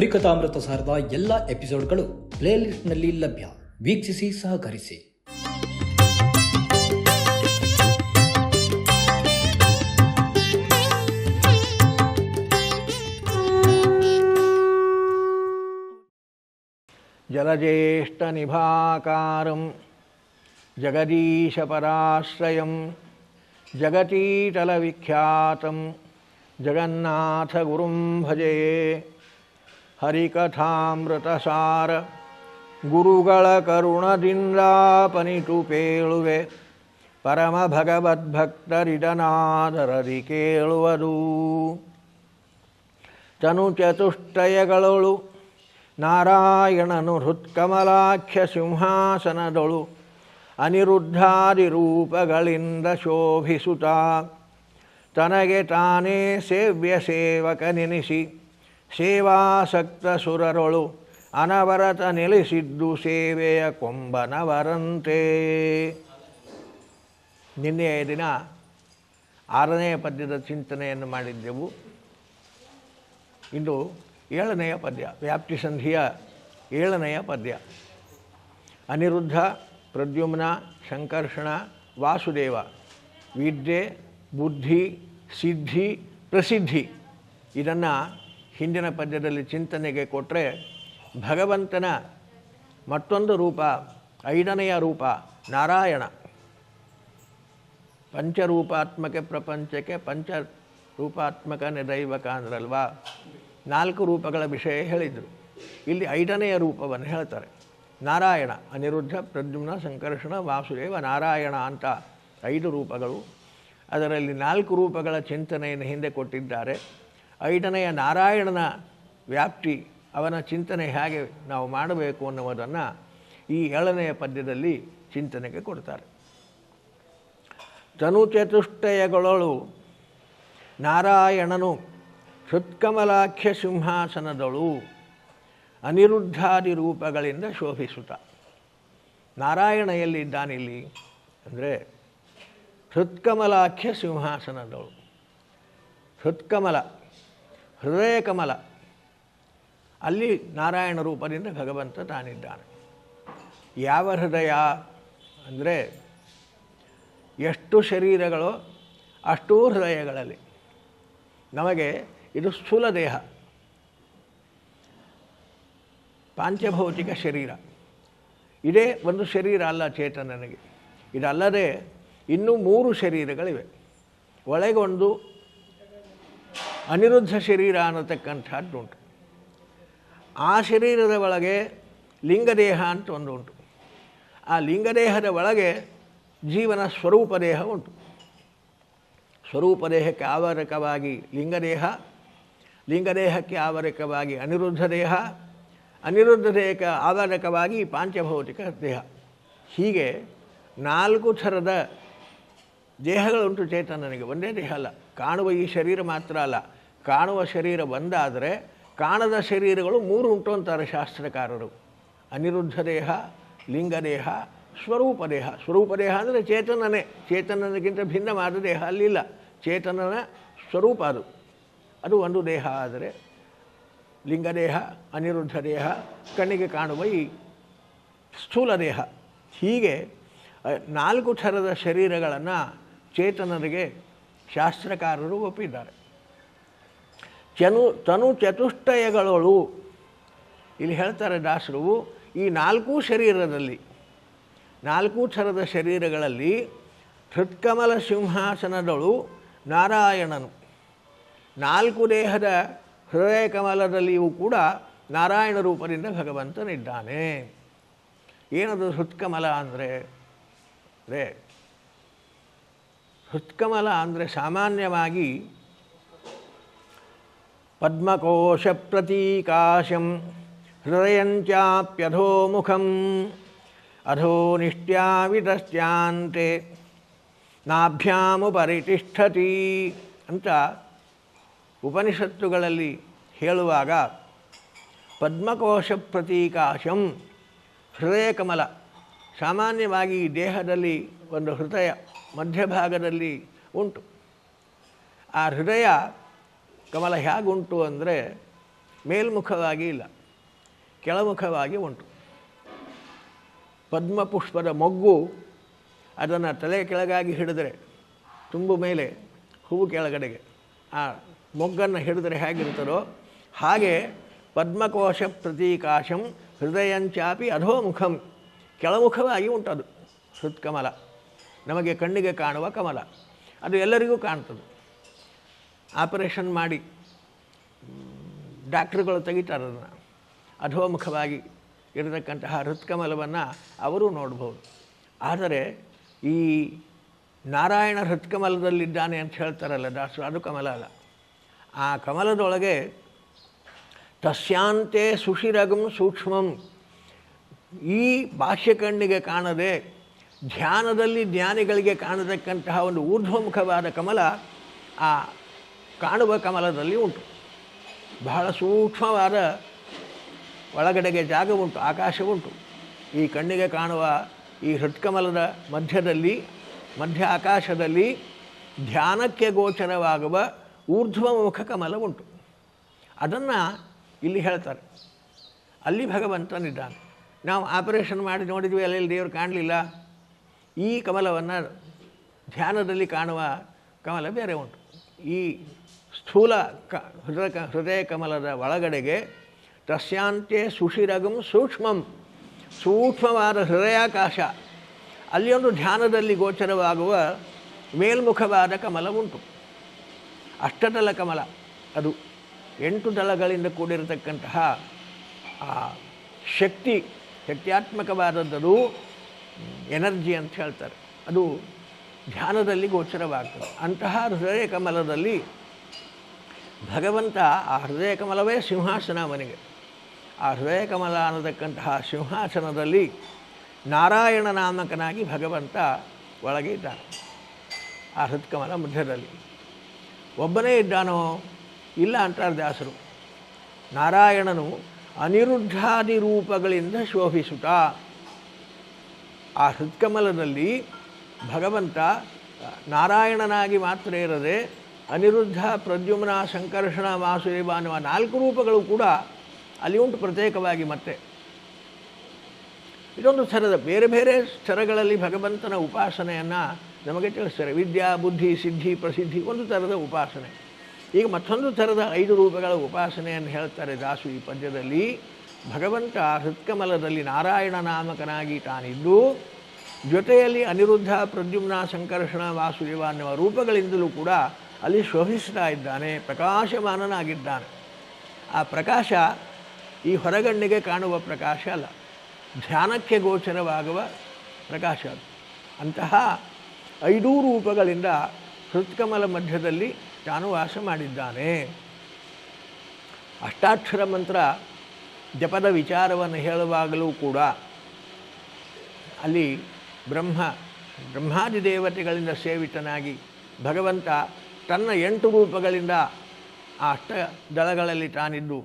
ಹರಿಕಥಾಮೃತ ಸಾರದ ಎಲ್ಲ ಎಪಿಸೋಡ್ಗಳು ಪ್ಲೇಲಿಸ್ಟ್ನಲ್ಲಿ ಲಭ್ಯ ವೀಕ್ಷಿಸಿ ಸಹಕರಿಸಿ ಜಲಜ್ಯೇಷ್ಠ ನಿಭಾಕಾರಂ ಜಗದೀಶ ಪರಾಶ್ರಯಂ ಜಗತೀಟಲ ವಿಖ್ಯಾತಂ ಜಗನ್ನಾಥ ಹರಿಕಥಾಮೃತಸಾರ. ಗುರುಗಳ ಕರುಣದಿಂದಾಪನಿತು ಪೇಳುವೆ. ಪರಮ ಭಗವದ್ಭಕ್ತರಿಡನಾದರದಿ ಕೇಳುವುದು. ತನು ಚತುಷ್ಟಯಗಳೊಳು ನಾರಾಯಣನು ಹೃತ್ಕಮಲಾಖ್ಯ ಸಿಂಹಾಸನದೊಳು ಅನಿರುದ್ಧಾದಿ ರೂಪಗಳಿಂದ ಶೋಭಿಸುತ್ತ. ತನಗೆ ತಾನೇ ಸೇವ್ಯ ಸೇವಕನೆನಿಸಿ ಸೇವಾಸಕ್ತ ಸುರರೊಳು ಅನವರತ ನೆಲೆಸಿದ್ದು ಸೇವೆಯ ಕೊಂಬನವರಂತೆ. ನಿನ್ನೆಯ ದಿನ ಆರನೆಯ ಪದ್ಯದ ಚಿಂತನೆಯನ್ನು ಮಾಡಿದ್ದೆವು. ಇಂದು ಏಳನೆಯ ಪದ್ಯ, ವ್ಯಾಪ್ತಿ ಸಂಧಿಯ ಏಳನೆಯ ಪದ್ಯ. ಅನಿರುದ್ಧ, ಪ್ರದ್ಯುಮ್ನ, ಶಂಕರ್ಷಣ, ವಾಸುದೇವ, ವಿದ್ಯೆ, ಬುದ್ಧಿ, ಸಿದ್ಧಿ, ಪ್ರಸಿದ್ಧಿ ಇದನ್ನು ಹಿಂದಿನ ಪದ್ಯದಲ್ಲಿ ಚಿಂತನೆಗೆ ಕೊಟ್ಟರೆ ಭಗವಂತನ ಮತ್ತೊಂದು ರೂಪ, ಐದನೆಯ ರೂಪ, ನಾರಾಯಣ. ಪಂಚರೂಪಾತ್ಮಕ ಪ್ರಪಂಚಕ್ಕೆ ಪಂಚ ರೂಪಾತ್ಮಕ ದೈವಕ ಅಂದ್ರಲ್ವಾ ನಾಲ್ಕು ರೂಪಗಳ ವಿಷಯ ಹೇಳಿದರು. ಇಲ್ಲಿ ಐದನೆಯ ರೂಪವನ್ನು ಹೇಳ್ತಾರೆ. ನಾರಾಯಣ, ಅನಿರುದ್ಧ, ಪ್ರದ್ಯುಮ್ನ, ಸಂಕರ್ಷಣ, ವಾಸುದೇವ, ನಾರಾಯಣ ಅಂತ ಐದು ರೂಪಗಳು. ಅದರಲ್ಲಿ ನಾಲ್ಕು ರೂಪಗಳ ಚಿಂತನೆಯನ್ನು ಹಿಂದೆ ಕೊಟ್ಟಿದ್ದಾರೆ. ಐದನೆಯ ನಾರಾಯಣನ ವ್ಯಾಪ್ತಿ, ಅವನ ಚಿಂತನೆ ಹೇಗೆ ನಾವು ಮಾಡಬೇಕು ಅನ್ನುವುದನ್ನು ಈ ಏಳನೆಯ ಪದ್ಯದಲ್ಲಿ ಚಿಂತನೆಗೆ ಕೊಡ್ತಾರೆ. ತನು ಚತುಷ್ಟಯಗಳೊಳು ನಾರಾಯಣನು ಹೃತ್ಕಮಲಾಖ್ಯ ಸಿಂಹಾಸನದಳು ಅನಿರುದ್ಧಾದಿ ರೂಪಗಳಿಂದ ಶೋಭಿಸುತ್ತ. ನಾರಾಯಣ ಎಲ್ಲಿದ್ದಾನಿಲ್ಲಿ? ಅಂದರೆ ಹೃತ್ಕಮಲಾಖ್ಯ ಸಿಂಹಾಸನದಳು. ಹೃತ್ಕಮಲ ಹೃದಯ ಕಮಲ ಅಲ್ಲಿ ನಾರಾಯಣ ರೂಪದಿಂದ ಭಗವಂತ ತಾನಿದ್ದಾನೆ. ಯಾವ ಹೃದಯ ಅಂದರೆ ಎಷ್ಟು ಶರೀರಗಳು ಅಷ್ಟೂ ಹೃದಯಗಳಲ್ಲಿ. ನಮಗೆ ಇದು ಸ್ಥೂಲ ದೇಹ. ಪಾಂಚಭೌತಿಕ ಶರೀರ. ಇದೇ ಒಂದು ಶರೀರ ಅಲ್ಲ ಚೇತನನಿಗೆ. ಇದಲ್ಲದೆ ಇನ್ನೂ ಮೂರು ಶರೀರಗಳಿವೆ. ಒಳಗೊಂದು ಅನಿರುದ್ಧ ಶರೀರ ಅನ್ನತಕ್ಕಂಥದ್ದುಂಟು ಆ ಶರೀರದ ಒಳಗೆ ಲಿಂಗದೇಹ ಅಂತ ಒಂದು ಉಂಟು. ಆ ಲಿಂಗದೇಹದ ಒಳಗೆ ಜೀವನ ಸ್ವರೂಪ ದೇಹ ಉಂಟು. ಸ್ವರೂಪ ದೇಹಕ್ಕೆ ಆವರಕವಾಗಿ ಲಿಂಗದೇಹ, ಲಿಂಗದೇಹಕ್ಕೆ ಆವರಕವಾಗಿ ಅನಿರುದ್ಧ ದೇಹ, ಅನಿರುದ್ಧ ದೇಹಕ್ಕೆ ಆವರಕವಾಗಿ ಪಾಂಚಭೌತಿಕ ದೇಹ. ಹೀಗೆ ನಾಲ್ಕು ಥರದ ದೇಹಗಳುಂಟು ಚೇತನನಿಗೆ. ಒಂದೇ ದೇಹ ಅಲ್ಲ. ಕಾಣುವ ಈ ಶರೀರ ಮಾತ್ರ ಅಲ್ಲ. ಕಾಣುವ ಶರೀರ ಬಂದಾದರೆ ಕಾಣದ ಶರೀರಗಳು ಮೂರು ಉಂಟು ಅಂತಾರೆ ಶಾಸ್ತ್ರಕಾರರು. ಅನಿರುದ್ಧ ದೇಹ ಲಿಂಗದೇಹ ಸ್ವರೂಪ ದೇಹ ಸ್ವರೂಪ ದೇಹ ಅಂದರೆ ಚೇತನನೇ. ಚೇತನನಿಗಿಂತ ಭಿನ್ನವಾದ ದೇಹ ಅಲ್ಲಿಲ್ಲ. ಚೇತನನ ಸ್ವರೂಪ ಅದು. ಅದು ಒಂದು ದೇಹ ಆದರೆ ಲಿಂಗದೇಹ ಅನಿರುದ್ಧ ದೇಹ ಕಣ್ಣಿಗೆ ಕಾಣುವ ಈ ಸ್ಥೂಲ ದೇಹ. ಹೀಗೆ ನಾಲ್ಕು ಥರದ ಶರೀರಗಳನ್ನು ಚೇತನರಿಗೆ ಶಾಸ್ತ್ರಕಾರರು ಒಪ್ಪಿದ್ದಾರೆ. ಚನು, ತನು ಚತುಷ್ಟಯಗಳಳು. ಇಲ್ಲಿ ಹೇಳ್ತಾರೆ ದಾಸರು, ಈ ನಾಲ್ಕೂ ಶರೀರದಲ್ಲಿ, ನಾಲ್ಕು ಥರದ ಶರೀರಗಳಲ್ಲಿ ಹೃತ್ಕಮಲ ಸಿಂಹಾಸನದಳು ನಾರಾಯಣನು. ನಾಲ್ಕು ದೇಹದ ಹೃದಯ ಕಮಲದಲ್ಲಿಯೂ ಕೂಡ ನಾರಾಯಣ ರೂಪದಿಂದ ಭಗವಂತನಿದ್ದಾನೆ. ಏನದು ಹೃತ್ಕಮಲ ಅಂದರೆ? ಅದೇ ಹೃತ್ಕಮಲ ಅಂದರೆ ಸಾಮಾನ್ಯವಾಗಿ ಪದ್ಮಕೋಶ ಪ್ರತೀಕಾಶಂ ಅಧೋನಿಷ್ಟ್ಯಾವಿತಶ್ಚಾಂತೆ ನಾಭ್ಯಾಮು ನಾಭ್ಯಾಮುಪರಿತಿಷ್ಠತಿ ಅಂತ ಉಪನಿಷತ್ತುಗಳಲ್ಲಿ ಹೇಳುವಾಗ ಪದ್ಮಕೋಶ ಪ್ರತೀಕಾಶಂ ಹೃದಯ ಕಮಲ ಸಾಮಾನ್ಯವಾಗಿ ದೇಹದಲ್ಲಿ ಒಂದು ಹೃದಯ ಮಧ್ಯಭಾಗದಲ್ಲಿ ಉಂಟು. ಆ ಹೃದಯ ಕಮಲ ಹೇಗುಂಟು ಅಂದರೆ ಮೇಲ್ಮುಖವಾಗಿ ಇಲ್ಲ, ಕೆಳಮುಖವಾಗಿ ಉಂಟು. ಪದ್ಮಪುಷ್ಪದ ಮೊಗ್ಗು ಅದನ್ನು ತಲೆ ಕೆಳಗಾಗಿ ಹಿಡಿದರೆ, ತುಂಬು ಮೇಲೆ, ಹೂವು ಕೆಳಗಡೆಗೆ, ಆ ಮೊಗ್ಗನ್ನು ಹಿಡಿದರೆ ಹೇಗಿರ್ತಾರೋ ಹಾಗೆ ಪದ್ಮಕೋಶ ಪ್ರತೀಕಾಶಂ ಹೃದಯಂಚಾಪಿ ಅಧೋಮುಖಂ, ಕೆಳಮುಖವಾಗಿ ಉಂಟದು ಹೃತ್ಕಮಲ. ನಮಗೆ ಕಣ್ಣಿಗೆ ಕಾಣುವ ಕಮಲ. ಅದು ಎಲ್ಲರಿಗೂ ಕಾಣ್ತದೆ. ಆಪರೇಷನ್ ಮಾಡಿ, ಡಾಕ್ಟ್ರುಗಳು ತೆಗಿತಾರೆ ಅಧೋಮುಖವಾಗಿ ಇರತಕ್ಕಂತಹ ಹೃತ್ಕಮಲವನ್ನು ಅವರು ನೋಡ್ಬೋದು. ಆದರೆ ಈ ನಾರಾಯಣ ಹೃತ್ಕಮಲದಲ್ಲಿದ್ದಾನೆ ಅಂತ ಹೇಳ್ತಾರಲ್ಲ ದಾಸರು, ಅದು ಕಮಲ ಅಲ್ಲ. ಆ ಕಮಲದೊಳಗೆ ತಸ್ಯಾಂತೆ ಸುಶಿರಗಂ ಸೂಕ್ಷ್ಮಂ. ಈ ಬಾಹ್ಯಕಣ್ಣಿಗೆ ಕಾಣದೆ, ಧ್ಯಾನದಲ್ಲಿ ಜ್ಞಾನಿಗಳಿಗೆ ಕಾಣತಕ್ಕಂತಹ ಒಂದು ಊರ್ಧ್ವಮುಖವಾದ ಕಮಲ ಆ ಕಾಣುವ ಕಮಲದಲ್ಲಿ ಉಂಟು. ಬಹಳ ಸೂಕ್ಷ್ಮವಾದ ಒಳಗಡೆಗೆ ಜಾಗ ಉಂಟು, ಆಕಾಶ ಉಂಟು. ಈ ಕಣ್ಣಿಗೆ ಕಾಣುವ ಈ ಹೃತ್ಕಮಲದ ಮಧ್ಯದಲ್ಲಿ, ಮಧ್ಯ ಆಕಾಶದಲ್ಲಿ ಧ್ಯಾನಕ್ಕೆ ಗೋಚರವಾಗುವ ಊರ್ಧ್ವಮುಖ ಕಮಲ ಉಂಟು. ಅದನ್ನು ಇಲ್ಲಿ ಹೇಳ್ತಾರೆ. ಅಲ್ಲಿ ಭಗವಂತನಿದ್ದಾನೆ. ನಾವು ಆಪರೇಷನ್ ಮಾಡಿ ನೋಡಿದ್ವಿ ಅಲ್ಲೆಲ್ಲಿ ದೇವರು ಕಾಣಲಿಲ್ಲ. ಈ ಕಮಲವನ್ನು ಧ್ಯಾನದಲ್ಲಿ ಕಾಣುವ ಕಮಲ ಬೇರೆ ಉಂಟು. ಈ ಸ್ಥೂಲ ಕ, ಹೃದಯ ಹೃದಯ ಕಮಲದ ಒಳಗಡೆಗೆ ತಸ್ಯಾಂತೆ ಸುಶಿರಗಂ ಸೂಕ್ಷ್ಮಂ, ಸೂಕ್ಷ್ಮವಾದ ಹೃದಯಾಕಾಶ. ಅಲ್ಲಿ ಒಂದು ಧ್ಯಾನದಲ್ಲಿ ಗೋಚರವಾಗುವ ಮೇಲ್ಮುಖವಾದ ಕಮಲ ಉಂಟು. ಅಷ್ಟದಳ ಕಮಲ, ಅದು ಎಂಟು ದಳಗಳಿಂದ ಕೂಡಿರತಕ್ಕಂತಹ, ಆ, ಶಕ್ತಿ, ಶಕ್ತ್ಯಾತ್ಮಕವಾದದ್ದು ಎನರ್ಜಿ ಅಂತ ಹೇಳ್ತಾರೆ. ಅದು ಧ್ಯಾನದಲ್ಲಿ ಗೋಚರವಾಗ್ತದೆ. ಅಂತಹ ಹೃದಯ ಕಮಲದಲ್ಲಿ ಭಗವಂತ ಆ ಹೃದಯ ಕಮಲವೇ ಸಿಂಹಾಸನ ಅವನಿಗೆ. ಆ ಹೃದಯ ಕಮಲ ಅನ್ನತಕ್ಕಂತಹ ಸಿಂಹಾಸನದಲ್ಲಿ ನಾರಾಯಣ ನಾಮಕನಾಗಿ ಭಗವಂತ ಒಳಗೆ ಇದ್ದಾನೆ. ಆ ಹೃತ್ಕಮಲ ಮಧ್ಯದಲ್ಲಿ. ಒಬ್ಬನೇ ಇದ್ದಾನೋ ಇಲ್ಲ ಅಂತಾರೆ ದಾಸರು. ನಾರಾಯಣನು ಅನಿರುದ್ಧಾದಿ ರೂಪಗಳಿಂದ ಶೋಭಿಸುತ್ತಾ. ಆ ಹೃತ್ಕಮಲದಲ್ಲಿ ಭಗವಂತ ನಾರಾಯಣನಾಗಿ ಮಾತ್ರ ಇರದೆ ಅನಿರುದ್ಧ, ಪ್ರದ್ಯುಮ್ನ ಸಂಕರ್ಷಣ ವಾಸುದೇವ ಅನ್ನುವ ನಾಲ್ಕು ರೂಪಗಳು ಕೂಡ ಅಲ್ಲಿ ಉಂಟು ಪ್ರತ್ಯೇಕವಾಗಿ ಮತ್ತೆ. ಇದೊಂದು ಥರದ ಬೇರೆ ಬೇರೆ ಸ್ಥರಗಳಲ್ಲಿ ಭಗವಂತನ ಉಪಾಸನೆಯನ್ನು ನಮಗೆ ತಿಳಿಸ್ತಾರೆ. ವಿದ್ಯಾ, ಬುದ್ಧಿ, ಸಿದ್ಧಿ, ಪ್ರಸಿದ್ಧಿ ಒಂದು ಥರದ ಉಪಾಸನೆ. ಈಗ ಮತ್ತೊಂದು ಥರದ ಐದು ರೂಪಗಳ ಉಪಾಸನೆಯನ್ನು ಹೇಳ್ತಾರೆ ದಾಸು ಈ ಪದ್ಯದಲ್ಲಿ. ಭಗವಂತ ಹೃತ್ಕಮಲದಲ್ಲಿ ನಾರಾಯಣ ನಾಮಕನಾಗಿ ತಾನಿದ್ದು, ಜೊತೆಯಲ್ಲಿ ಅನಿರುದ್ಧ, ಪ್ರದ್ಯುಮ್ನ ಸಂಕರ್ಷಣ ವಾಸುದೇವ ಅನ್ನುವ ರೂಪಗಳಿಂದಲೂ ಕೂಡ ಅಲ್ಲಿ ಶೋಭಿಸ್ತಾ ಇದ್ದಾನೆ, ಪ್ರಕಾಶಮಾನನಾಗಿದ್ದಾನೆ. ಆ ಪ್ರಕಾಶ ಈ ಹೊರಗಣ್ಣಿಗೆ ಕಾಣುವ ಪ್ರಕಾಶ ಅಲ್ಲ. ಧ್ಯಾನಕ್ಕೆ ಗೋಚರವಾಗುವ ಪ್ರಕಾಶ ಅದು. ಅಂತಹ ಐದೂ ರೂಪಗಳಿಂದ ಹೃತ್ಕಮಲ ಮಧ್ಯದಲ್ಲಿ ತಾನು ವಾಸ ಮಾಡಿದ್ದಾನೆ. ಅಷ್ಟಾಕ್ಷರ ಮಂತ್ರ ಜಪದ ವಿಚಾರವನ್ನು ಹೇಳುವಾಗಲೂ ಕೂಡ ಅಲ್ಲಿ ಬ್ರಹ್ಮ, ಬ್ರಹ್ಮಾದಿ ದೇವತೆಗಳಿಂದ ಸೇವಿತನಾಗಿ ಭಗವಂತ ತನ್ನ ಎಂಟು ರೂಪಗಳಿಂದ ಆ ಅಷ್ಟ ದಳಗಳಲ್ಲಿ ತಾನಿದ್ದು.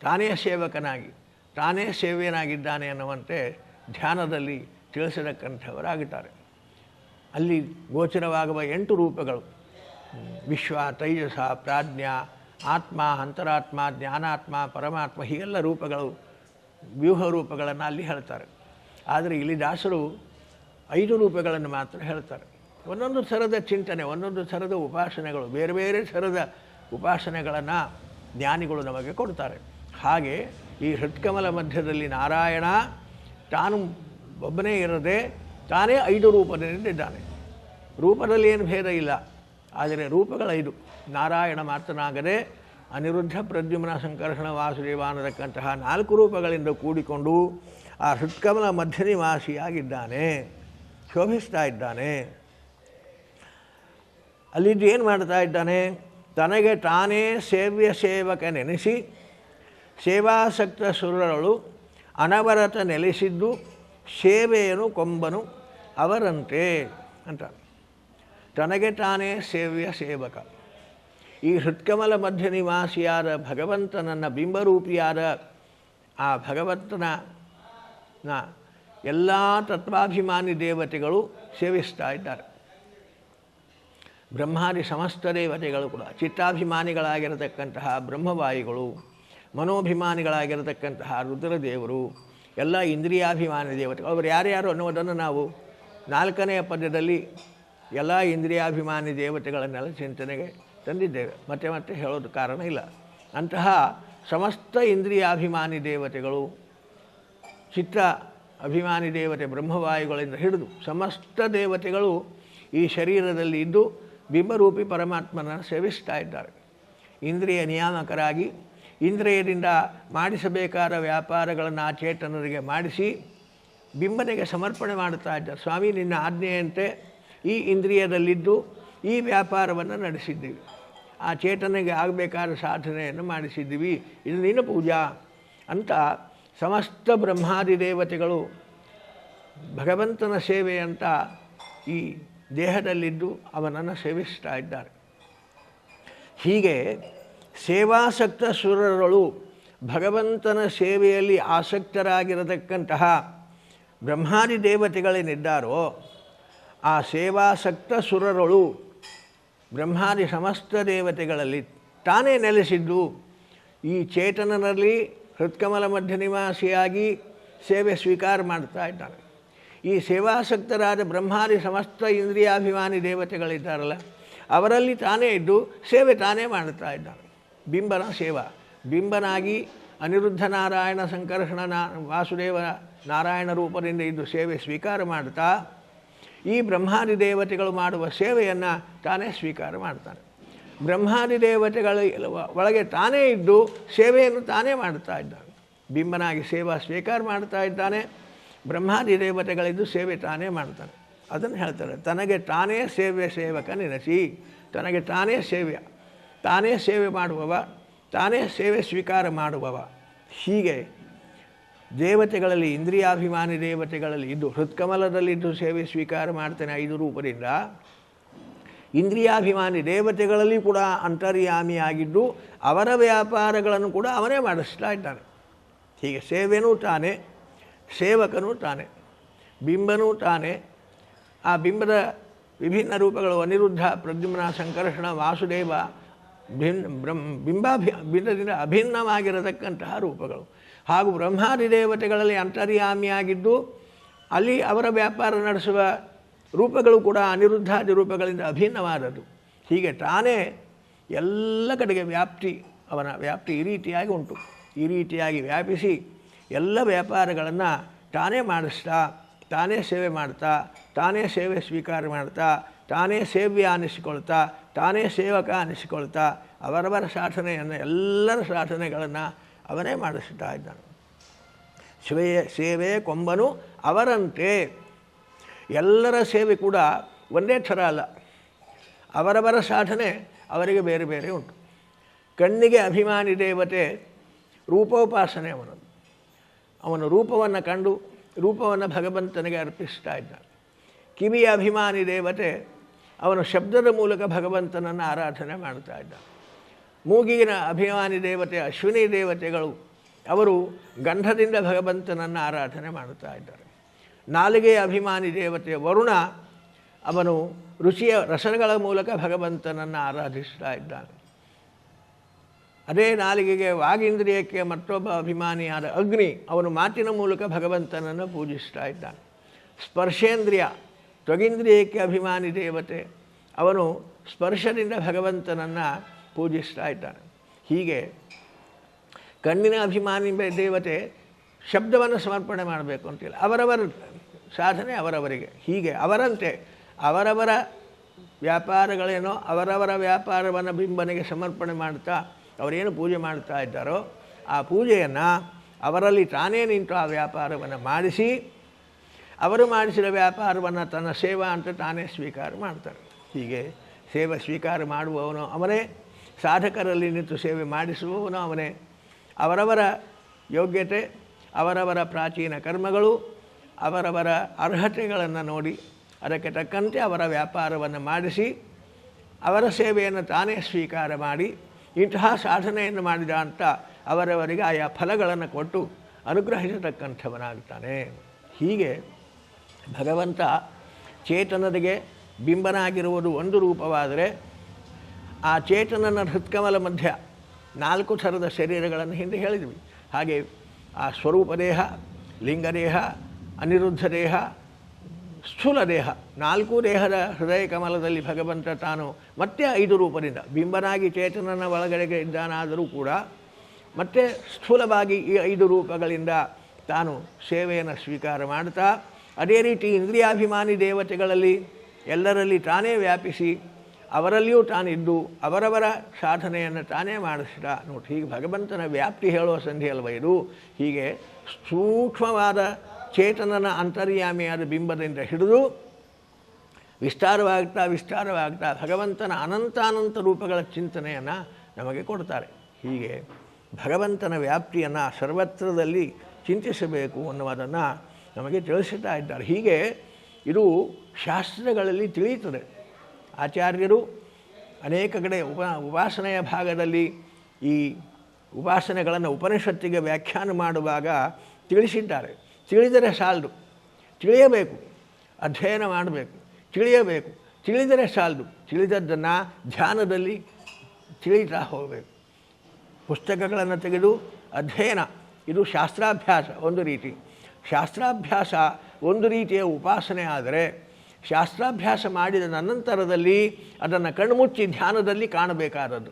ತಾನೇ ಸೇವಕನಾಗಿ, ತಾನೇ ಸೇವೆಯನಾಗಿದ್ದಾನೆ ಅನ್ನುವಂತೆ ಧ್ಯಾನದಲ್ಲಿ ತಿಳಿಸತಕ್ಕಂಥವರಾಗುತ್ತಾರೆ ಅಲ್ಲಿ ಗೋಚರವಾಗುವ ಎಂಟು ರೂಪಗಳು. ವಿಶ್ವ, ತೈಜಸ, ಪ್ರಾಜ್ಞ, ಆತ್ಮ, ಅಂತರಾತ್ಮ, ಜ್ಞಾನಾತ್ಮ, ಪರಮಾತ್ಮ ಹೀಗೆಲ್ಲ ರೂಪಗಳು ವ್ಯೂಹ ರೂಪಗಳನ್ನು ಅಲ್ಲಿ ಹೇಳ್ತಾರೆ. ಆದರೆ ಇಲ್ಲಿ ದಾಸರು ಐದು ರೂಪಗಳನ್ನು ಮಾತ್ರ ಹೇಳ್ತಾರೆ. ಒಂದೊಂದು ಥರದ ಚಿಂತನೆ, ಒಂದೊಂದು ಥರದ ಉಪಾಸನೆಗಳು, ಬೇರೆ ಬೇರೆ ಥರದ ಉಪಾಸನೆಗಳನ್ನು ಜ್ಞಾನಿಗಳು ನಮಗೆ ಕೊಡ್ತಾರೆ. ಹಾಗೆ ಈ ಹೃತ್ಕಮಲ ಮಧ್ಯದಲ್ಲಿ ನಾರಾಯಣ ತಾನು ಒಬ್ಬನೇ ಇರದೆ ತಾನೇ ಐದು ರೂಪದಿಂದಿದ್ದಾನೆ ರೂಪದಲ್ಲಿ ಏನು ಭೇದ ಇಲ್ಲ, ಆದರೆ ರೂಪಗಳೈದು. ನಾರಾಯಣ ಮಾತನಾಗದೆ ಅನಿರುದ್ಧ ಪ್ರದ್ಯುಮ್ನ ಸಂಕರ್ಷಣ ವಾಸುದೇವ ಅನ್ನತಕ್ಕಂತಹ ನಾಲ್ಕು ರೂಪಗಳಿಂದ ಕೂಡಿಕೊಂಡು ಆ ಹೃತ್ಕಮಲ ಮಧ್ಯ ನಿವಾಸಿಯಾಗಿದ್ದಾನೆ ಶೋಭಿಸ್ತಾ ಇದ್ದಾನೆ. ಅಲ್ಲಿದ್ದು ಏನು ಮಾಡ್ತಾ ಇದ್ದಾನೆ? ತನಗೆ ತಾನೇ ಸೇವ್ಯ ಸೇವಕನೆನಿಸಿ ಸೇವಾಸಕ್ತ ಸುರರಳು ಅನವರತ ನೆಲೆಸಿದ್ದು, ಸೇವೆಯನು ಕೊಂಬನು ಅವರಂತೆ ಅಂತ. ತನಗೆ ತಾನೇ ಸೇವ್ಯ ಸೇವಕ. ಈ ಹೃತ್ಕಮಲ ಮಧ್ಯ ನಿವಾಸಿಯಾದ ಭಗವಂತನನ್ನ ಬಿಂಬರೂಪಿಯಾದ ಆ ಭಗವಂತನ ಎಲ್ಲ ತತ್ವಾಭಿಮಾನಿ ದೇವತೆಗಳು ಸೇವಿಸ್ತಾ ಇದ್ದಾರೆ. ಬ್ರಹ್ಮಾದಿ ಸಮಸ್ತ ದೇವತೆಗಳು ಕೂಡ, ಚಿತ್ತಾಭಿಮಾನಿಗಳಾಗಿರತಕ್ಕಂತಹ ಬ್ರಹ್ಮವಾಯುಗಳು, ಮನೋಭಿಮಾನಿಗಳಾಗಿರತಕ್ಕಂತಹ ರುದ್ರದೇವರು, ಎಲ್ಲ ಇಂದ್ರಿಯಾಭಿಮಾನಿ ದೇವತೆಗಳು. ಅವರು ಯಾರ್ಯಾರು ಅನ್ನೋದನ್ನು ನಾವು ನಾಲ್ಕನೆಯ ಪದ್ಯದಲ್ಲಿ ಎಲ್ಲ ಇಂದ್ರಿಯಾಭಿಮಾನಿ ದೇವತೆಗಳನ್ನೆಲ್ಲ ಚಿಂತನೆಗೆ ತಂದಿದ್ದೇವೆ. ಮತ್ತೆ ಮತ್ತೆ ಹೇಳೋದು ಕಾರಣ ಇಲ್ಲ. ಅಂತಹ ಸಮಸ್ತ ಇಂದ್ರಿಯಾಭಿಮಾನಿ ದೇವತೆಗಳು, ಚಿತ್ತ ಅಭಿಮಾನಿ ದೇವತೆ ಬ್ರಹ್ಮವಾಯುಗಳಿಂದ ಹಿಡಿದು ಸಮಸ್ತ ದೇವತೆಗಳು ಈ ಶರೀರದಲ್ಲಿ ಇದ್ದು ಬಿಂಬರೂಪಿ ಪರಮಾತ್ಮನ ಸೇವಿಸ್ತಾ ಇದ್ದಾರೆ. ಇಂದ್ರಿಯ ನಿಯಾಮಕರಾಗಿ ಇಂದ್ರಿಯದಿಂದ ಮಾಡಿಸಬೇಕಾದ ವ್ಯಾಪಾರಗಳನ್ನು ಆ ಚೇತನರಿಗೆ ಮಾಡಿಸಿ ಬಿಂಬನೆಗೆ ಸಮರ್ಪಣೆ ಮಾಡುತ್ತಾ ಇದ್ದಾರೆ. ಸ್ವಾಮಿ, ನಿನ್ನ ಆಜ್ಞೆಯಂತೆ ಈ ಇಂದ್ರಿಯದಲ್ಲಿದ್ದು ಈ ವ್ಯಾಪಾರವನ್ನು ನಡೆಸಿದ್ದೀವಿ. ಆ ಚೇತನೆಗೆ ಆಗಬೇಕಾದ ಸಾಧನೆಯನ್ನು ಮಾಡಿಸಿದ್ದೀವಿ. ಇದು ನಿನ್ನ ಪೂಜಾ ಅಂತ ಸಮಸ್ತ ಬ್ರಹ್ಮಾದಿ ದೇವತೆಗಳು ಭಗವಂತನ ಸೇವೆ ಅಂತ ಈ ದೇಹದಲ್ಲಿದ್ದು ಅವನನ್ನು ಸೇವಿಸ್ತಾ ಇದ್ದಾರೆ. ಹೀಗೆ ಸೇವಾಸಕ್ತ ಸುರರುಗಳು ಭಗವಂತನ ಸೇವೆಯಲ್ಲಿ ಆಸಕ್ತರಾಗಿರತಕ್ಕಂತಹ ಬ್ರಹ್ಮಾದಿ ದೇವತೆಗಳೇನಿದ್ದಾರೋ ಆ ಸೇವಾಸಕ್ತ ಸುರರುಗಳು ಬ್ರಹ್ಮಾದಿ ಸಮಸ್ತ ದೇವತೆಗಳಲ್ಲಿ ತಾನೇ ನೆಲೆಸಿದ್ದು ಈ ಚೇತನನಲ್ಲಿ ಹೃತ್ಕಮಲ ಮಧ್ಯ ನಿವಾಸಿಯಾಗಿ ಸೇವೆ ಸ್ವೀಕಾರ ಮಾಡ್ತಾ ಇದ್ದಾನೆ. ಈ ಸೇವಾಸಕ್ತರಾದ ಬ್ರಹ್ಮಾದಿ ಸಮಸ್ತ ಇಂದ್ರಿಯಾಭಿಮಾನಿ ದೇವತೆಗಳಿದ್ದಾರಲ್ಲ, ಅವರಲ್ಲಿ ತಾನೇ ಇದ್ದು ಸೇವೆ ತಾನೇ ಮಾಡುತ್ತಾ ಇದ್ದಾನೆ. ಬಿಂಬನ ಸೇವಾ. ಬಿಂಬನಾಗಿ ಅನಿರುದ್ಧ ನಾರಾಯಣ ಸಂಕರ್ಷಣ ನಾ, ವಾಸುದೇವ ನಾರಾಯಣ ರೂಪದಿಂದ ಇದ್ದು ಸೇವೆ ಸ್ವೀಕಾರ ಮಾಡ್ತಾ, ಈ ಬ್ರಹ್ಮಾದಿ ದೇವತೆಗಳು ಮಾಡುವ ಸೇವೆಯನ್ನು ತಾನೇ ಸ್ವೀಕಾರ ಮಾಡ್ತಾನೆ. ಬ್ರಹ್ಮಾದಿ ದೇವತೆಗಳ ಒಳಗೆ ತಾನೇ ಇದ್ದು ಸೇವೆಯನ್ನು ತಾನೇ ಮಾಡ್ತಾ ಇದ್ದಾನೆ. ಬಿಂಬನಾಗಿ ಸೇವಾ ಸ್ವೀಕಾರ ಮಾಡ್ತಾ ಇದ್ದಾನೆ. ಬ್ರಹ್ಮಾದಿ ದೇವತೆಗಳಿದ್ದು ಸೇವೆ ತಾನೇ ಮಾಡ್ತಾನೆ ಅದನ್ನು ಹೇಳ್ತಾರೆ, ತನಗೆ ತಾನೇ ಸೇವೆ ಸೇವಕ ನೆನೆಸಿ ತನಗೆ ತಾನೇ ಸೇವೆ ತಾನೇ ಸೇವೆ ಮಾಡುವವ, ತಾನೇ ಸೇವೆ ಸ್ವೀಕಾರ ಮಾಡುವವ. ಹೀಗೆ ದೇವತೆಗಳಲ್ಲಿ, ಇಂದ್ರಿಯಾಭಿಮಾನಿ ದೇವತೆಗಳಲ್ಲಿ ಇದ್ದು, ಹೃತ್ಕಮಲದಲ್ಲಿದ್ದು ಸೇವೆ ಸ್ವೀಕಾರ ಮಾಡ್ತಾನೆ ಐದು ರೂಪದಿಂದ, ಇಂದ್ರಿಯಾಭಿಮಾನಿ ದೇವತೆಗಳಲ್ಲಿ ಕೂಡ ಅಂತರ್ಯಾಮಿಯಾಗಿದ್ದು, ಅವರ ವ್ಯಾಪಾರಗಳನ್ನು ಕೂಡ ಅವನೇ ಮಾಡಿಸ್ತಾ ಇದ್ದಾನೆ. ಹೀಗೆ ಸೇವೆನೂ ತಾನೇ ಸೇವಕನೂ ತಾನೆ, ಬಿಂಬನೂ ತಾನೆ. ಆ ಬಿಂಬದ ವಿಭಿನ್ನ ರೂಪಗಳು ಅನಿರುದ್ಧ, ಪ್ರದ್ಯುಮ್ನ, ಸಂಕರ್ಷಣ, ವಾಸುದೇವ ಭಿನ್ನ ಬ್ರಹ್ಮ, ಬಿಂಬಾಭಿ, ಬಿಂಬದಿಂದ ಅಭಿನ್ನವಾಗಿರತಕ್ಕಂತಹ ರೂಪಗಳು. ಹಾಗೂ ಬ್ರಹ್ಮಾದಿ ದೇವತೆಗಳಲ್ಲಿ ಅಂತರ್ಯಾಮಿಯಾಗಿದ್ದು, ಅಲ್ಲಿ ಅವರ ವ್ಯಾಪಾರ ನಡೆಸುವ ರೂಪಗಳು ಕೂಡ ಅನಿರುದ್ಧಾದಿ ರೂಪಗಳಿಂದ ಅಭಿನ್ನವಾದದ್ದು. ಹೀಗೆ ತಾನೇ ಎಲ್ಲ ಕಡೆಗೆ ವ್ಯಾಪ್ತಿ, ಅವನ ವ್ಯಾಪ್ತಿ ಈ ರೀತಿಯಾಗಿ ಉಂಟು. ಈ ರೀತಿಯಾಗಿ ವ್ಯಾಪಿಸಿ ಎಲ್ಲ ವ್ಯಾಪಾರಗಳನ್ನು ತಾನೇ ಮಾಡಿಸ್ತಾ, ತಾನೇ ಸೇವೆ ಮಾಡ್ತಾ, ತಾನೇ ಸೇವೆ ಸ್ವೀಕಾರ ಮಾಡ್ತಾ, ತಾನೇ ಸೇವ್ಯ ಅನ್ನಿಸಿಕೊಳ್ತಾ ತಾನೇ ಸೇವಕ ಅನ್ನಿಸಿಕೊಳ್ತಾ ಅವರವರ ಸಾಧನೆಯನ್ನು, ಎಲ್ಲರ ಸಾಧನೆಗಳನ್ನು ಅವನೇ ಮಾಡಿಸ್ತಾ ಇದ್ದಾನೆ. ಸೇವೆ ಸೇವೆ ಕೊಂಬನು ಅವರಂತೆ. ಎಲ್ಲರ ಸೇವೆ ಕೂಡ ಒಂದೇ ಥರ ಅಲ್ಲ. ಅವರವರ ಸಾಧನೆ ಅವರಿಗೆ ಬೇರೆ ಬೇರೆ ಉಂಟು. ಕಣ್ಣಿಗೆ ಅಭಿಮಾನಿ ದೇವತೆ ರೂಪೋಪಾಸನೆ ಅವನದು ಅವನು ರೂಪವನ್ನು ಕಂಡು ರೂಪವನ್ನು ಭಗವಂತನಿಗೆ ಅರ್ಪಿಸ್ತಾ ಇದ್ದ. ಕಿವಿಯ ಅಭಿಮಾನಿ ದೇವತೆ ಅವನು ಶಬ್ದದ ಮೂಲಕ ಭಗವಂತನನ್ನು ಆರಾಧನೆ ಮಾಡ್ತಾ ಇದ್ದ. ಮೂಗಿನ ಅಭಿಮಾನಿ ದೇವತೆ, ಅಶ್ವಿನಿ ದೇವತೆಗಳು ಅವರು ಗಂಧದಿಂದ ಭಗವಂತನನ್ನು ಆರಾಧನೆ ಮಾಡುತ್ತಾ ಇದ್ದಾರೆ. ನಾಲಿಗೆಯ ಅಭಿಮಾನಿ ದೇವತೆ ವರುಣ ಅವನು ರುಚಿಯ ರಸಗಳ ಮೂಲಕ ಭಗವಂತನನ್ನು ಆರಾಧಿಸ್ತಾ ಇದ್ದಾನೆ. ಅದೇ ನಾಲಿಗೆಗೆ ವಾಗೀಂದ್ರಿಯಕ್ಕೆ ಮತ್ತೊಬ್ಬ ಅಭಿಮಾನಿಯಾದ ಅಗ್ನಿ ಅವನು ಮಾತಿನ ಮೂಲಕ ಭಗವಂತನನ್ನು ಪೂಜಿಸ್ತಾ ಇದ್ದಾನೆ. ಸ್ಪರ್ಶೇಂದ್ರಿಯ, ತ್ವಗೀಂದ್ರಿಯಕ್ಕೆ ಅಭಿಮಾನಿ ದೇವತೆ, ಅವನು ಸ್ಪರ್ಶದಿಂದ ಭಗವಂತನನ್ನು ಪೂಜಿಸ್ತಾ ಇದ್ದಾನೆ. ಹೀಗೆ ಕಣ್ಣಿನ ಅಭಿಮಾನಿ ದೇವತೆ ಶಬ್ದವನ್ನು ಸಮರ್ಪಣೆ ಮಾಡಬೇಕು ಅಂತಿಲ್ಲ. ಅವರವರ ಸಾಧನೆ ಅವರವರಿಗೆ. ಹೀಗೆ ಅವರಂತೆ ಅವರವರ ವ್ಯಾಪಾರಗಳೇನೋ ಅವರವರ ವ್ಯಾಪಾರವನ್ನು ಬಿಂಬನೆಗೆ ಸಮರ್ಪಣೆ ಮಾಡ್ತಾ ಅವರೇನು ಪೂಜೆ ಮಾಡ್ತಾ ಇದ್ದಾರೋ ಆ ಪೂಜೆಯನ್ನು ಅವರಲ್ಲಿ ತಾನೇ ನಿಂತು ಆ ವ್ಯಾಪಾರವನ್ನು ಮಾಡಿಸಿ, ಅವರು ಮಾಡಿಸಿದ ವ್ಯಾಪಾರವನ್ನು ತನ್ನ ಸೇವಾ ಅಂತ ತಾನೇ ಸ್ವೀಕಾರ ಮಾಡ್ತಾರೆ. ಹೀಗೆ ಸೇವೆ ಸ್ವೀಕಾರ ಮಾಡುವವನು ಅವನೇ, ಸಾಧಕರಲ್ಲಿ ನಿಂತು ಸೇವೆ ಮಾಡಿಸುವವನು ಅವನೇ. ಅವರವರ ಯೋಗ್ಯತೆ, ಅವರವರ ಪ್ರಾಚೀನ ಕರ್ಮಗಳು, ಅವರವರ ಅರ್ಹತೆಗಳನ್ನು ನೋಡಿ, ಅದಕ್ಕೆ ತಕ್ಕಂತೆ ಅವರ ವ್ಯಾಪಾರವನ್ನು ಮಾಡಿಸಿ, ಅವರ ಸೇವೆಯನ್ನು ತಾನೇ ಸ್ವೀಕಾರ ಮಾಡಿ ಇಂತಹ ಸಾಧನೆಯನ್ನು ಮಾಡಿದ ಅಂತ ಅವರವರಿಗೆ ಆಯಾ ಫಲಗಳನ್ನು ಕೊಟ್ಟು ಅನುಗ್ರಹಿಸತಕ್ಕಂಥವನಾಗ್ತಾನೆ. ಹೀಗೆ ಭಗವಂತ ಚೇತನರಿಗೆ ಬಿಂಬನಾಗಿರುವುದು ಒಂದು ರೂಪವಾದರೆ ಆ ಚೇತನನ ಹೃತ್ಕಮಲ ಮಧ್ಯ ನಾಲ್ಕು ಥರದ ಶರೀರಗಳನ್ನು ಹಿಂದೆ ಹೇಳಿದ್ವಿ. ಹಾಗೆ ಆ ಸ್ವರೂಪದೇಹ, ಲಿಂಗದೇಹ ಅನಿರುದ್ಧ ದೇಹ ಸ್ಥೂಲ ದೇಹ. ನಾಲ್ಕು ದೇಹದ ಹೃದಯ ಕಮಲದಲ್ಲಿ ಭಗವಂತ ತಾನು ಮತ್ತೆ ಐದು ರೂಪದಿಂದ, ಬಿಂಬನಾಗಿ ಚೇತನನ ಒಳಗಡೆಗೆ ಇದ್ದಾನಾದರೂ ಕೂಡ ಮತ್ತೆ ಸ್ಥೂಲವಾಗಿ ಈ ಐದು ರೂಪಗಳಿಂದ ತಾನು ಸೇವೆಯನ್ನು ಸ್ವೀಕಾರ ಮಾಡ್ತಾ, ಅದೇ ರೀತಿ ಇಂದ್ರಿಯಾಭಿಮಾನಿ ದೇವತೆಗಳಲ್ಲಿ ಎಲ್ಲರಲ್ಲಿ ತಾನೇ ವ್ಯಾಪಿಸಿ, ಅವರಲ್ಲಿಯೂ ತಾನಿದ್ದು, ಅವರವರ ಸಾಧನೆಯನ್ನು ತಾನೇ ಮಾಡಿಸಿದ. ನೋಡಿ ಹೀಗೆ ಭಗವಂತನ ವ್ಯಾಪ್ತಿ ಹೇಳುವ ಸಂಧಿ ಅಲ್ವ ಇದು? ಹೀಗೆ ಸೂಕ್ಷ್ಮವಾದ ಚೇತನನ ಅಂತರ್ಯಾಮಿಯಾದ ಬಿಂಬದಿಂದ ಹಿಡಿದು ವಿಸ್ತಾರವಾಗ್ತಾ ವಿಸ್ತಾರವಾಗ್ತಾ ಭಗವಂತನ ಅನಂತಾನಂತ ರೂಪಗಳ ಚಿಂತನೆಯನ್ನು ನಮಗೆ ಕೊಡ್ತಾರೆ. ಹೀಗೆ ಭಗವಂತನ ವ್ಯಾಪ್ತಿಯನ್ನು ಸರ್ವತ್ರದಲ್ಲಿ ಚಿಂತಿಸಬೇಕು ಅನ್ನುವುದನ್ನು ನಮಗೆ ತಿಳಿಸುತ್ತಾ ಇದ್ದಾರೆ. ಹೀಗೆ ಇದು ಶಾಸ್ತ್ರಗಳಲ್ಲಿ ತಿಳಿಯುತ್ತದೆ. ಆಚಾರ್ಯರು ಅನೇಕ ಕಡೆ ಉಪ ಉಪಾಸನೆಯ ಭಾಗದಲ್ಲಿ ಈ ಉಪಾಸನೆಗಳನ್ನು ಉಪನಿಷತ್ತಿಗೆ ವ್ಯಾಖ್ಯಾನ ಮಾಡುವಾಗ ತಿಳಿಸಿದ್ದಾರೆ. ತಿಳಿದರೆ ಸಾಲದು. ತಿಳಿಯಬೇಕು, ಅಧ್ಯಯನ ಮಾಡಬೇಕು. ತಿಳಿಯಬೇಕು, ತಿಳಿದರೆ ಸಾಲದು. ತಿಳಿದದ್ದನ್ನು ಧ್ಯಾನದಲ್ಲಿ ತಿಳಿತಾ ಹೋಗಬೇಕು. ಪುಸ್ತಕಗಳನ್ನು ತೆಗೆದು ಅಧ್ಯಯನ. ಇದು ಶಾಸ್ತ್ರಾಭ್ಯಾಸ ಒಂದು ರೀತಿ. ಶಾಸ್ತ್ರಾಭ್ಯಾಸ ಒಂದು ರೀತಿಯ ಉಪಾಸನೆ ಆದರೆ ಶಾಸ್ತ್ರಾಭ್ಯಾಸ ಮಾಡಿದ ನಂತರದಲ್ಲಿ ಅದನ್ನು ಕಣ್ಮುಚ್ಚಿ ಧ್ಯಾನದಲ್ಲಿ ಕಾಣಬೇಕಾದದ್ದು.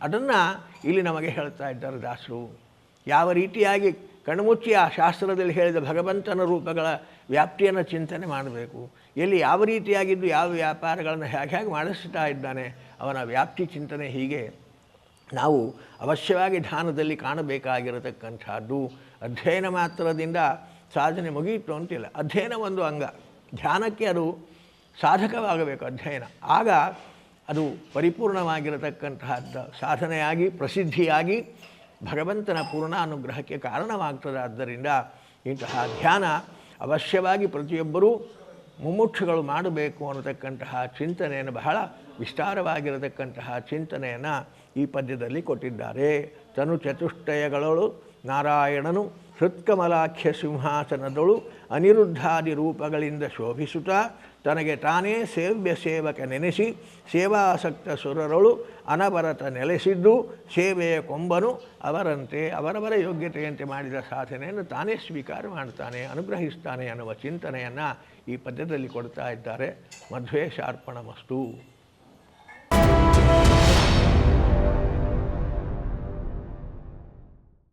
ಅದನ್ನು ಇಲ್ಲಿ ನಮಗೆ ಹೇಳ್ತಾ ಇದ್ದಾರೆ ದಾಸರು. ಯಾವ ರೀತಿಯಾಗಿ ಕಣ್ಮುಚ್ಚಿ ಆ ಶಾಸ್ತ್ರದಲ್ಲಿ ಹೇಳಿದ ಭಗವಂತನ ರೂಪಗಳ ವ್ಯಾಪ್ತಿಯನ್ನು ಚಿಂತನೆ ಮಾಡಬೇಕು. ಎಲ್ಲಿ ಯಾವ ರೀತಿಯಾಗಿದ್ದು ಯಾವ ವ್ಯಾಪಾರಗಳನ್ನು ಹೇಗೆ ಹೇಗೆ ಮಾಡಿಸ್ತಾ ಇದ್ದಾನೆ ಅವನ ವ್ಯಾಪ್ತಿ ಚಿಂತನೆ ಹೀಗೆ. ನಾವು ಅವಶ್ಯವಾಗಿ ಧ್ಯಾನದಲ್ಲಿ ಕಾಣಬೇಕಾಗಿರತಕ್ಕಂಥದ್ದು ಅಧ್ಯಯನ ಮಾತ್ರದಿಂದ ಸಾಧನೆ ಮುಗಿಯಿತು ಅಂತಿಲ್ಲ. ಅಧ್ಯಯನ ಒಂದು ಅಂಗ. ಧ್ಯಾನಕ್ಕೆ ಅದು ಸಾಧಕವಾಗಬೇಕು ಅಧ್ಯಯನ. ಆಗ ಅದು ಪರಿಪೂರ್ಣವಾಗಿರತಕ್ಕಂತಹ ಸಾಧನೆಯಾಗಿ ಪ್ರಸಿದ್ಧಿಯಾಗಿ ಭಗವಂತನ ಪೂರ್ಣ ಅನುಗ್ರಹಕ್ಕೆ ಕಾರಣವಾಗ್ತದೆ. ಆದ್ದರಿಂದ ಇಂತಹ ಧ್ಯಾನ ಅವಶ್ಯವಾಗಿ ಪ್ರತಿಯೊಬ್ಬರೂ ಮುಮುಕ್ಷುಗಳು ಮಾಡಬೇಕು ಅನ್ನತಕ್ಕಂತಹ ಚಿಂತನೆಯನ್ನು ಬಹಳ ವಿಸ್ತಾರವಾಗಿರತಕ್ಕಂತಹ ಚಿಂತನೆಯನ್ನು ಈ ಪದ್ಯದಲ್ಲಿ ಕೊಟ್ಟಿದ್ದಾರೆ. ತನು ಚತುಷ್ಟಯಗಳಳು ನಾರಾಯಣನು ಹೃತ್ಕಮಲಾಖ್ಯ ಸಿಂಹಾಸನದಳು ಅನಿರುದ್ಧಾದಿ ರೂಪಗಳಿಂದ ಶೋಭಿಸುತ್ತಾ ತನಗೆ ತಾನೇ ಸೇವ್ಯ ಸೇವಕ ನೆನೆಸಿ ಸೇವಾಸಕ್ತ ಸುರರಳು ಅನವರತ ನೆಲೆಸಿದ್ದು ಸೇವೆಯ ಕೊಂಬನು ಅವರಂತೆ ಅವರವರ ಯೋಗ್ಯತೆಯಂತೆ ಮಾಡಿದ ಸಾಧನೆಯನ್ನು ತಾನೇ ಸ್ವೀಕಾರ ಮಾಡ್ತಾನೆ ಅನುಗ್ರಹಿಸ್ತಾನೆ ಅನ್ನುವ ಚಿಂತನೆಯನ್ನು ಈ ಪದ್ಯದಲ್ಲಿ ಕೊಡ್ತಾ ಇದ್ದಾರೆ. ಮಧ್ವೇಶಾರ್ಪಣ ಮಸ್ತು